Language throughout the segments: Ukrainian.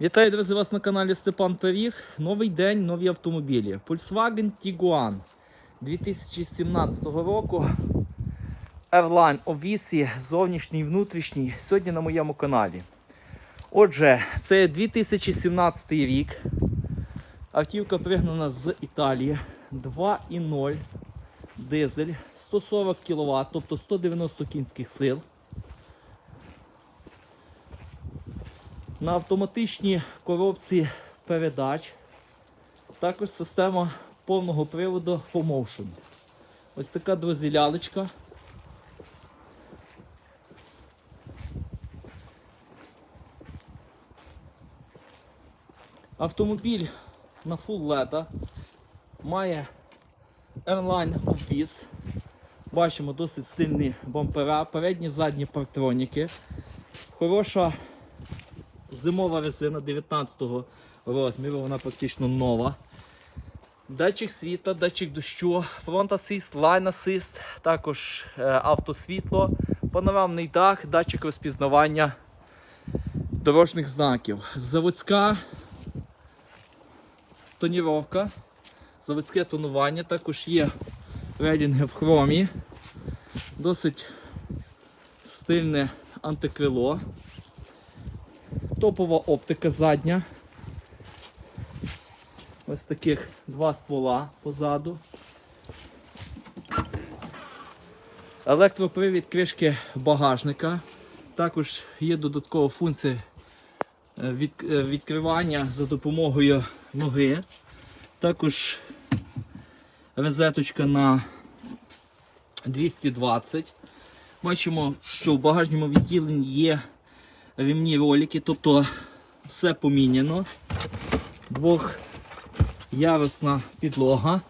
Вітаю, друзі, вас на каналі Степан Пиріг. Новий день, нові автомобілі. Volkswagen Tiguan 2017 року. Airline Овісі, зовнішній і внутрішній, сьогодні на моєму каналі. Отже, це 2017 рік. Автівка пригнана з Італії 2.0 дизель 140 кВт, тобто 190 кінських сил. На автоматичній коробці передач. Також система повного приводу FOMotion. Ось така друзі лялечка. Автомобіль на full леда має Airline обвіз. Бачимо досить стильні бампера, передні задні партроніки. Хороша зимова резина 19 розміру, вона практично нова. Датчик світла, датчик дощу, фронт асист, лайн асист, також е, автосвітло, панорамний дах, датчик розпізнавання дорожніх знаків. Заводська тоніровка, заводське тонування, також є релінги в хромі, досить стильне антикрило. Топова оптика задня. Ось таких два ствола позаду. Електропривід кришки багажника. Також є додаткова функція е, від, е, відкривання за допомогою ноги. Також розеточка на 220. Бачимо, що в багажному відділенні є рівні ролики, тобто все поміняно. Двохярусна підлога.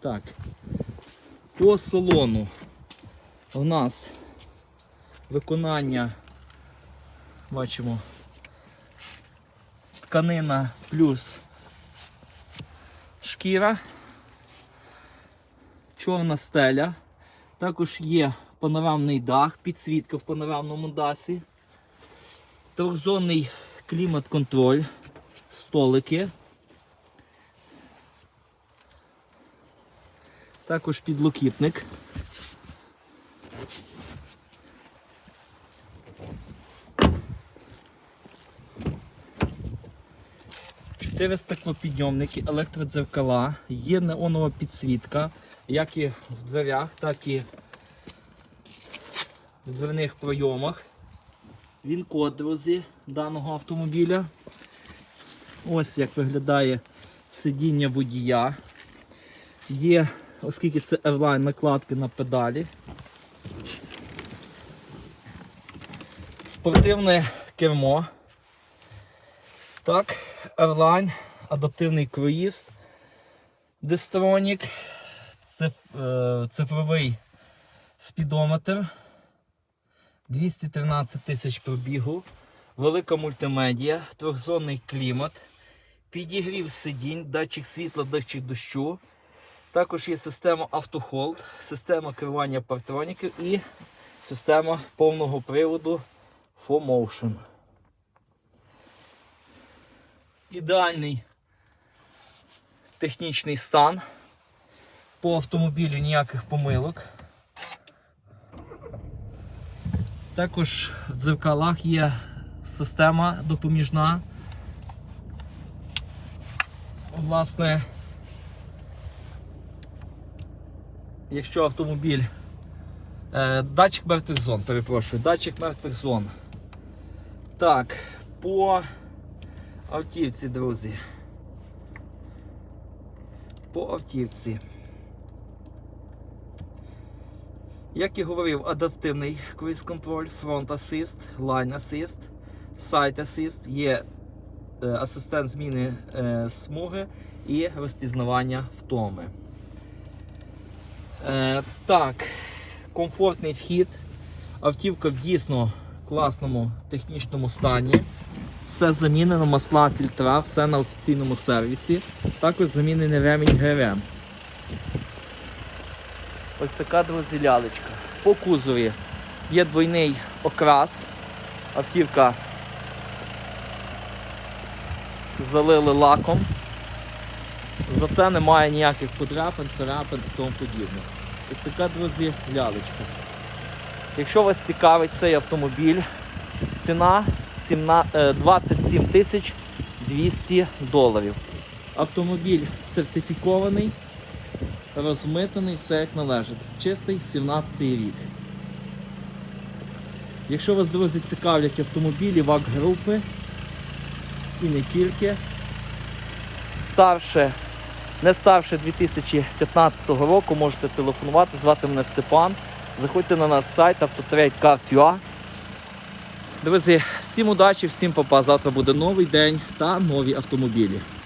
Так. По салону у нас виконання, бачимо, тканина плюс шкіра чорна стеля. Також є панорамний дах, підсвітка в панорамному дасі. Трьохзонний клімат-контроль, столики. Також підлокітник. Чотири стеклопідйомники, електродзеркала, є неонова підсвітка, як і в дверях, так і в дверних пройомах. Він код, друзі, даного автомобіля. Ось як виглядає сидіння водія. Є, оскільки це Airline, накладки на педалі. Спортивне кермо. Так, Airline, адаптивний круїз, циф- е, цифровий спідометр, 213 тисяч пробігу, велика мультимедіа, трьохзонний клімат, підігрів сидінь, датчик світла, датчик дощу. Також є система автохолд, система керування партроніків і система повного приводу 4Motion. Ідеальний технічний стан. По автомобілю ніяких помилок. Також в дзеркалах є система допоміжна. Власне, якщо автомобіль. Е, датчик мертвих зон, перепрошую, датчик мертвих зон. Так, по автівці, друзі. По автівці. Як і говорив, адаптивний круїз контроль, фронт асист, лайн асист, сайт асист, є е, асистент зміни е, смуги і розпізнавання втоми. Е, так, комфортний вхід. Автівка в дійсно класному технічному стані. Все замінено, масла, фільтра, все на офіційному сервісі. Також замінений ремінь ГРМ. Ось така, друзі, лялечка. По кузові є двойний окрас. Автівка залили лаком. Зате немає ніяких подряпин, царапин і тому подібне. Ось така, друзі, лялечка. Якщо вас цікавить цей автомобіль, ціна 27 тисяч 200 доларів. Автомобіль сертифікований, розмитаний, все як належить. Чистий 17 рік. Якщо вас, друзі, цікавлять автомобілі ВАК групи і не тільки, старше, не старше 2015 року можете телефонувати, звати мене Степан. Заходьте на наш сайт autotrade.cars.ua. Друзі, всім удачі, всім папа. Завтра буде новий день та нові автомобілі.